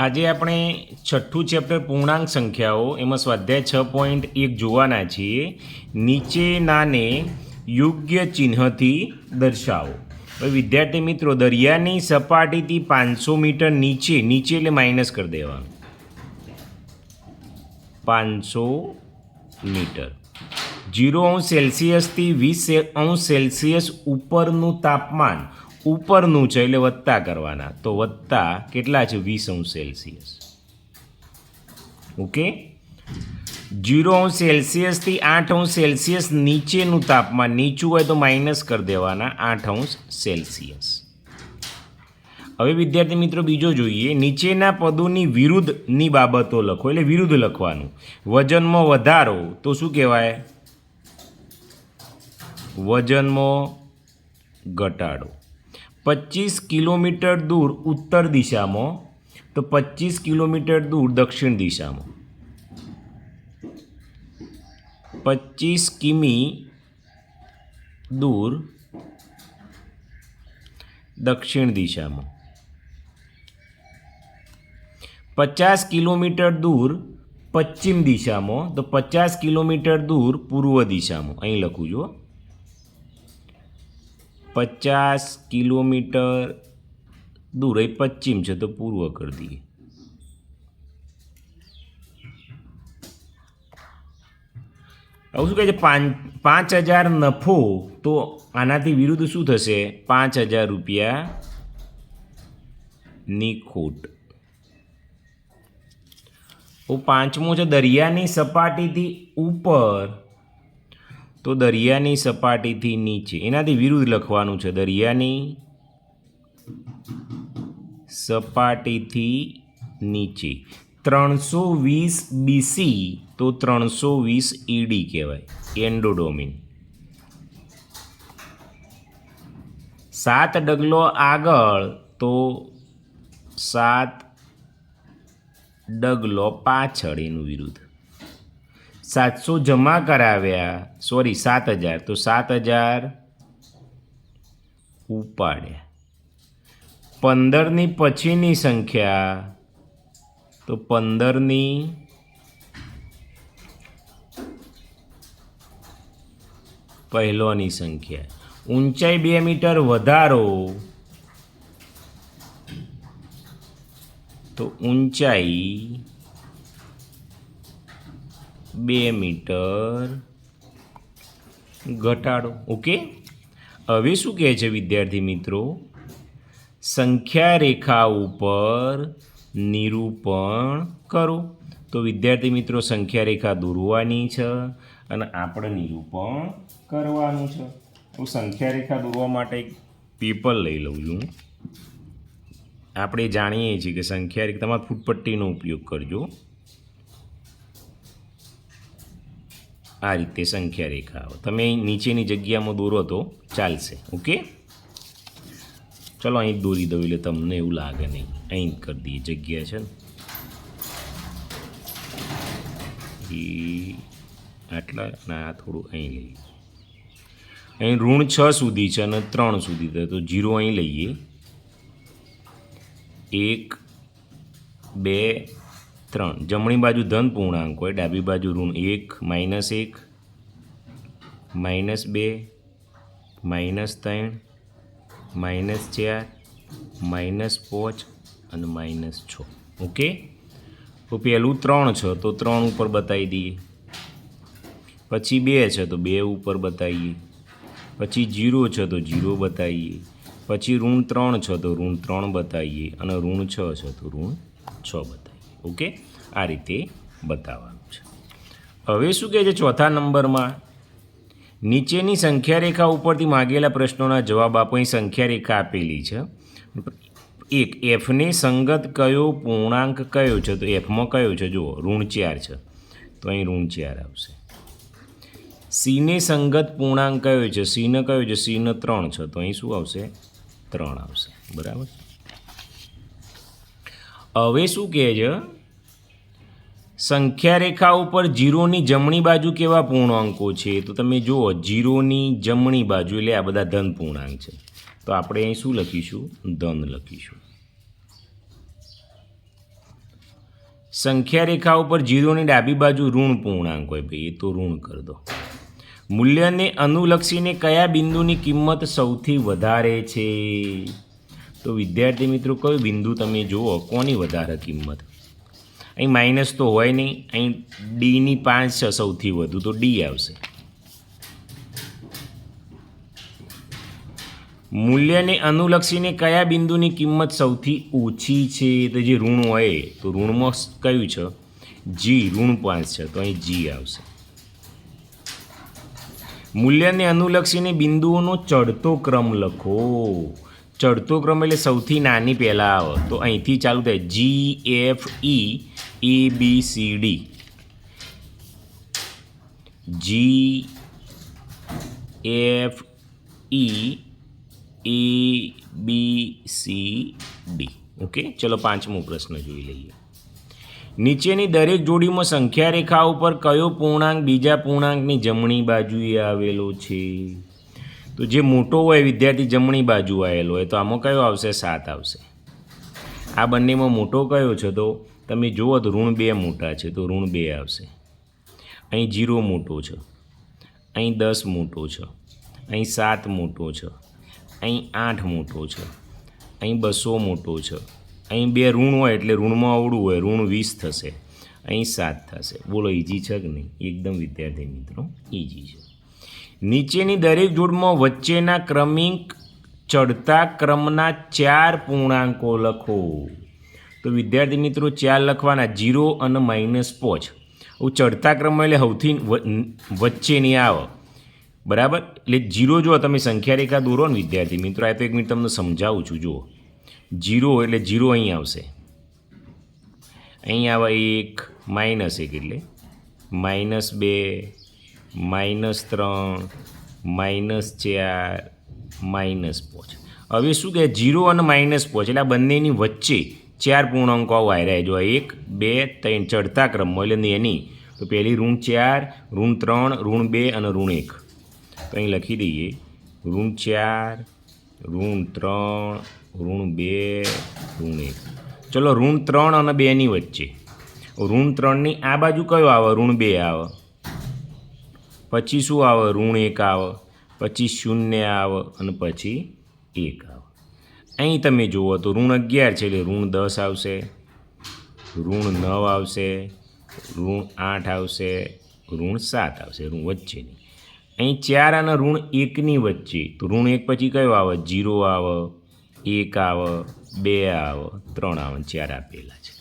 આજે આપણે છઠ્ઠું ચેપ્ટર પૂર્ણાંક સંખ્યાઓ, એમાં સ્વાધ્યાય છ પોઈન્ટ એક જોવાના છીએ. નીચેનાને યોગ્ય ચિહ્નથી દર્શાવો. હવે વિદ્યાર્થી મિત્રો, દરિયાની સપાટીથી પાંચસો મીટર નીચે નીચે એટલે માઇનસ કરી દેવાનું. પાંચસો મીટર. જીરો અંશ સેલ્સિયસથી વીસ અંશ સેલ્સિયસ ઉપરનું તાપમાન ઉપરનું છે એટલે વત્તા કરવાના. તો વત્તા કેટલા છે? વીસ અંશ સેલ્સિયસ. ઓકે? જીરો અંશ સેલ્સિયસથી આઠ અંશ સેલ્સિયસ નીચેનું તાપમાન નીચું હોય તો માઇનસ કરી દેવાના આઠ અંશ સેલ્સિયસ. હવે વિદ્યાર્થી મિત્રો બીજો જોઈએ. નીચેના પદોની વિરુદ્ધની બાબતો લખો. એટલે વિરુદ્ધ લખવાનું. વજનમાં વધારો તો શું કહેવાય? વજનમાં ઘટાડો. પચીસ કિલોમીટર દૂર ઉત્તર દિશામાં, તો પચીસ કિલોમીટર દૂર દક્ષિણ દિશામાં. પચીસ કિમી દૂર દક્ષિણ દિશામાં. પચાસ કિલોમીટર દૂર પશ્ચિમ દિશામાં, તો પચાસ કિલોમીટર દૂર પૂર્વ દિશામાં. અહીં લખું છું. પચાસ કિલોમીટર દૂર, એ પશ્ચિમ છે તો પૂર્વ કરી દઈએ હવે શું કહે છે? પાંચ પાંચ હજાર નફો, તો આનાથી વિરુદ્ધ શું થશે? પાંચ હજાર રૂપિયા ની ખોટ. પાંચમો છે, દરિયાની સપાટીથી ઉપર તો દરિયાની સપાટીથી નીચે. એનાથી વિરુદ્ધ લખવાનું છે, દરિયાની સપાટીથી નીચે. ત્રણસો વીસ બીસી તો ત્રણસો વીસ ઈડી કહેવાય, એન્ડોડોમિન. સાત ડગલો આગળ તો સાત ડગલો પાછળ એનું વિરુદ્ધ. સાતસો જમા કરાવ્યા. સોરી સાત હજાર. તો સાત હજાર ઉપાડ્યા. પંદરની પછીની સંખ્યા. તો પંદરની પહેલોની સંખ્યા. ઊંચાઈ બે મીટર વધારો. તો ઊંચાઈ બે મીટર. ઘટાડો, ઓકે? હવે શું કહે છે વિદ્યાર્થી મિત્રો? સંખ્યા રેખા ઉપર નિરૂપણ કરો. તો વિદ્યાર્થી મિત્રો સંખ્યા રેખા દોરવાની છે અને આપણે નિરૂપણ કરવાનું છે. હું સંખ્યા રેખા દોરવા માટે એક પેપર લઈ લઉં છું. આપણે જાણીએ છીએ કે સંખ્યા રેખા તમારા ફૂટપટ્ટીનો ઉપયોગ કરજો. આ રીતે સંખ્યા રેખા આવે તમે નીચેની જગ્યામાં દોરો તો ચાલશે, ઓકે? ચલો અહીં દોરી દઉં એટલે તમને એવું લાગે નહીં. અહીં કરી દઈએ, જગ્યા છે ને? આટલા અને આ થોડું અહીં લઈએ. અહીં ઋણ છ સુધી છે અને ત્રણ સુધી તો જીરો અહીં લઈએ. એક, બે ત્રણ. જમણી બાજુ ધન પૂર્ણાંક હોય, ડાબી બાજુ ઋણ એક, માઇનસ એક, માઇનસ બે, માઇનસ ત્રણ, માઇનસ ચાર, માઇનસ પાંચ અને માઇનસ છ. ઓકે? તો પહેલું ત્રણ છે, તો ત્રણ ઉપર બતાવી દઈએ. પછી બે છે, તો બે ઉપર બતાવીએ. પછી જીરો છે, તો જીરો બતાવીએ. પછી ઋણ ત્રણ છે, તો ઋણ ત્રણ બતાવીએ. અને ઋણ છ છે, તો ઋણ છ બતાવીએ. ઓકે? આ રીતે બતાવવાનું છે. હવે શું કહે છે ચોથા નંબરમાં? નીચેની સંખ્યા રેખા ઉપરથી માગેલા પ્રશ્નોના જવાબ આપો. અહીં સંખ્યા રેખા આપેલી છે. એક એફને સંગત કયો પૂર્ણાંક કયો છે? તો એફમાં કયો છે? જુઓ, ઋણ ચાર છે. તો અહીં ઋણ ચાર આવશે. સીને સંગત પૂર્ણાંક કયો છે? સીને કયો છે? સીને ત્રણ છે. તો અહીં શું આવશે? ત્રણ આવશે. બરાબર? હવે શું કહે છે? સંખ્યા રેખા ઉપર જીરોની જમણી બાજુ કેવા પૂર્ણાંકો છે? તો તમે જુઓ, જીરોની જમણી બાજુ એટલે આ બધા ધન પૂર્ણાંક છે. તો આપણે અહીં શું લખીશું? ધન લખીશું. સંખ્યા રેખા ઉપર જીરોની ડાબી બાજુ ઋણ પૂર્ણાંક હોય ભાઈ, એ તો ઋણ કરી દો. મૂલ્યને અનુલક્ષીને કયા બિંદુની કિંમત સૌથી વધારે છે? તો વિદ્યાર્થી મિત્રો, કયું બિંદુ તમે જુઓ, કોની વધારે કિંમત? અહીં માઇનસ તો હોય નહીં, અહીં ડીની પાંચ છે સૌથી વધુ, તો ડી આવશે. મૂલ્યને અનુલક્ષીને કયા બિંદુની કિંમત સૌથી ઓછી છે? તો જે ઋણ હોય, તો ઋણમાં કયું છે? જી ઋણ પાંચ છે, તો અહીં જી આવશે. મૂલ્યને અનુલક્ષીને બિંદુઓનો ચડતો ક્રમ લખો. ચડતો ક્રમ એટલે સૌથી નાની પહેલાં આવે. તો અહીંથી ચાલુ થાય G F E A B C D G F E A B C D okay ચલો પાંચમો પ્રશ્ન જોઈ લઈએ. નીચેની દરેક જોડીમાં સંખ્યા રેખા ઉપર કયો પૂર્ણાંક બીજા પૂર્ણાંકની જમણી બાજુએ આવેલો છે? તો જે મોટો હોય વિદ્યાર્થી જમણી બાજુ આવેલો હોય, તો આમાં કયો આવશે? સાત આવશે. આ બંનેમાં મોટો કયો છે? તો તમે જુઓ તો ઋણ બે મોટા છે, તો ઋણ બે આવશે. અહીં જીરો મોટો છે, અહીં દસ મોટો છે, અહીં સાત મોટો છે, અહીં આઠ મોટો છે, અહીં બસો મોટો છે. અહીં બે ઋણ હોય એટલે ઋણમાં અવળું હોય, ઋણ વીસ થશે, અહીં સાત થશે. બોલો ઇઝી છે કે નહીં? એકદમ વિદ્યાર્થી મિત્રો ઇઝી છે. નીચેની દરેક જોડમાં વચ્ચેના ક્રમિક ચડતા ક્રમના ચાર પૂર્ણાંકો લખો. તો વિદ્યાર્થી મિત્રો, ચાર લખવાના, જીરો અને માઇનસ પોચ. એવું ચડતા ક્રમ એટલે સૌથી વચ્ચેની આવક. બરાબર? એટલે જીરો જો તમે સંખ્યા રેખા દોરો ને વિદ્યાર્થી મિત્રો, આ તો એક મિનિટ તમને સમજાવું છું, જુઓ. જીરો એટલે જીરો અહીં આવશે. અહીં આવે એક, માઇનસ એક એટલે. માઇનસ બે માઇનસ ત્રણ, માઇનસ ચાર, માઇનસ પાંચ. હવે શું કહે જીરો અને માઇનસ પાંચ, એટલે આ બંનેની વચ્ચે ચાર પૂર્ણાંકો વાયરાય જો એક, બે, ત્રણ ચડતા ક્રમમાં એટલે એની. તો પહેલી ઋણ ચાર, ઋણ ત્રણ, ઋણ બે અને ઋણ એક. તો અહીં લખી દઈએ. ઋણ ચાર, ઋણ ત્રણ, ઋણ બે, ઋણ એક. ચલો ઋણ ત્રણ અને બેની વચ્ચે. ઋણ ત્રણની આ બાજુ કયો આવે? ઋણ બે આવે. પછી શું આવે? ઋણ એક આવે, પછી શૂન્ય આવે અને પછી એક આવે. અહીં તમે જુઓ તો ઋણ અગિયાર છે એટલે ઋણ દસ આવશે, ઋણ નવ આવશે, ઋણ આઠ આવશે, ઋણ સાત આવશે, ઋણ વચ્ચેની. અહીં ચાર અને ઋણ એકની વચ્ચે, તો ઋણ એક પછી કયો આવે? જીરો આવે, એક આવે, બે આવે, ત્રણ આવે ચાર આપેલા છે.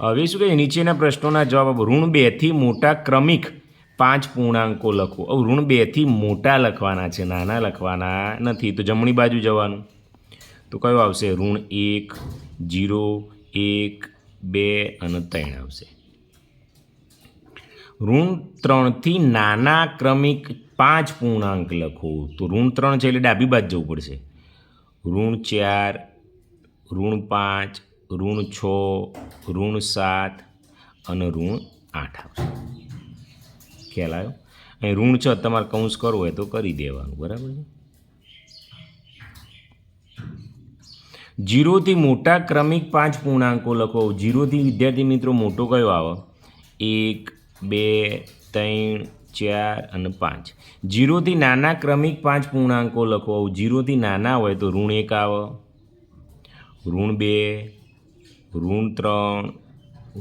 હવે શું કહે? નીચેના પ્રશ્નોના જવાબ ઋણ બેથી મોટા ક્રમિક પાંચ પૂર્ણાંકો લખો. હવે ઋણ બેથી મોટા લખવાના છે, નાના લખવાના નથી. તો જમણી બાજુ જવાનું. તો કયો આવશે? ઋણ એક, જીરો, એક, બે અને ત્રણ આવશે. ઋણ ત્રણથી નાના ક્રમિક પાંચ પૂર્ણાંક લખો. તો ઋણ ત્રણ છે એટલે ડાબી બાજુ જવું પડશે. ઋણ ચાર, ઋણ પાંચ, ઋણ છ, ઋણ સાત અને ઋણ આઠ આવશે. ખ્યાલ આવ્યો અહીં ઋણ છ તમારે કૌંસ કરવો હોય તો કરી દેવાનું, બરાબર છે? જીરોથી મોટા ક્રમિક પાંચ પૂર્ણાંકો લખો. જીરોથી વિદ્યાર્થી મિત્રો મોટો કયો આવે? એક, બે, ત્રણ, ચાર અને પાંચ. જીરોથી નાના ક્રમિક પાંચ પૂર્ણાંકો લખો. જીરોથી નાના હોય તો ઋણ એક આવે. ઋણ બે, ઋણ ત્રણ,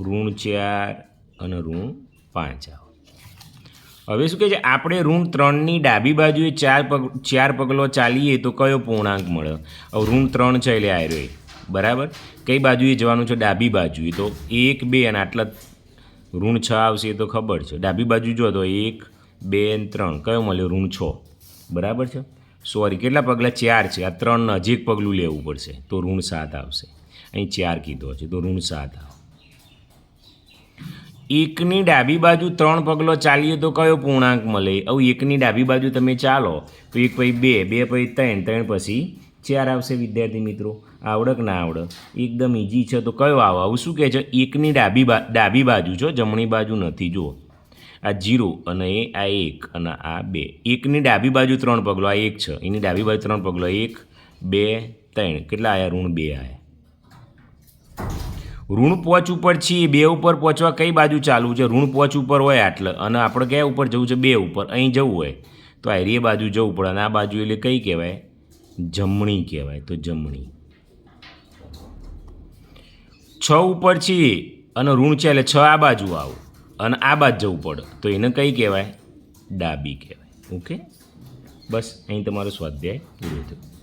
ઋણ ચાર અને ઋણ પાંચ આવે. હવે શું કહે છે? આપણે ઋણ ત્રણની ડાબી બાજુએ ચાર પગ, ચાર પગલો ચાલીએ તો કયો પૂર્ણાંક મળે? હવે ઋણ ત્રણ છે એટલે આવ્યો એ બરાબર? કઈ બાજુએ જવાનું છે? ડાબી બાજુએ. તો એક, બે અને આટલા ઋણ છ આવશે એ તો ખબર છે. ડાબી બાજુ જો તો એક, બે અને ત્રણ. કયો મળ્યો? ઋણ છ. બરાબર છે? સોરી કેટલા પગલાં? ચાર છે. આ ત્રણ નજીક પગલું લેવું પડશે. તો ઋણ સાત આવશે. અહીં ચાર કીધો છે. તો ઋણ સાત આવે એકની ડાબી બાજુ ત્રણ પગલો ચાલીએ તો કયો પૂર્ણાંક મળે? આવું એકની ડાબી બાજુ તમે ચાલો, તો એક પછી બે બે પછી ત્રણ ત્રણ પછી ચાર આવશે વિદ્યાર્થી મિત્રો. આવડક ના આવડક. એકદમ ઇઝી છે, તો કયો આવો? આવું શું કહે છે? એકની ડાબી બા, ડાબી બાજુ છો, જમણી બાજુ નથી, જુઓ. આ જીરો અને એ, આ એક અને આ બે. એકની ડાબી બાજુ ત્રણ પગલો, આ એક છે. એની ડાબી બાજુ ત્રણ પગલો, એક, બે, ત્રણ. કેટલા આયા? ઋણ બે આવ્યા ઋણ પોચ ઉપર છીએ, બે ઉપર પહોંચવા કઈ બાજુ ચાલવું છે? ઋણ પોચ ઉપર હોય આટલે. અને આપણે કયા ઉપર જવું છે? બે ઉપર. અહીં જવું હોય. તો આ એ બાજુ જવું પડે. અને આ બાજુ એટલે કઈ કહેવાય? જમણી કહેવાય. તો જમણી. છ ઉપર છીએ અને ઋણ છે એટલે છ આ બાજુ આવું. અને આ બાજુ જવું પડે. તો એને કઈ કહેવાય? ડાબી કહેવાય. ઓકે? બસ, અહીં તમારો સ્વાધ્યાય પૂરો થયો.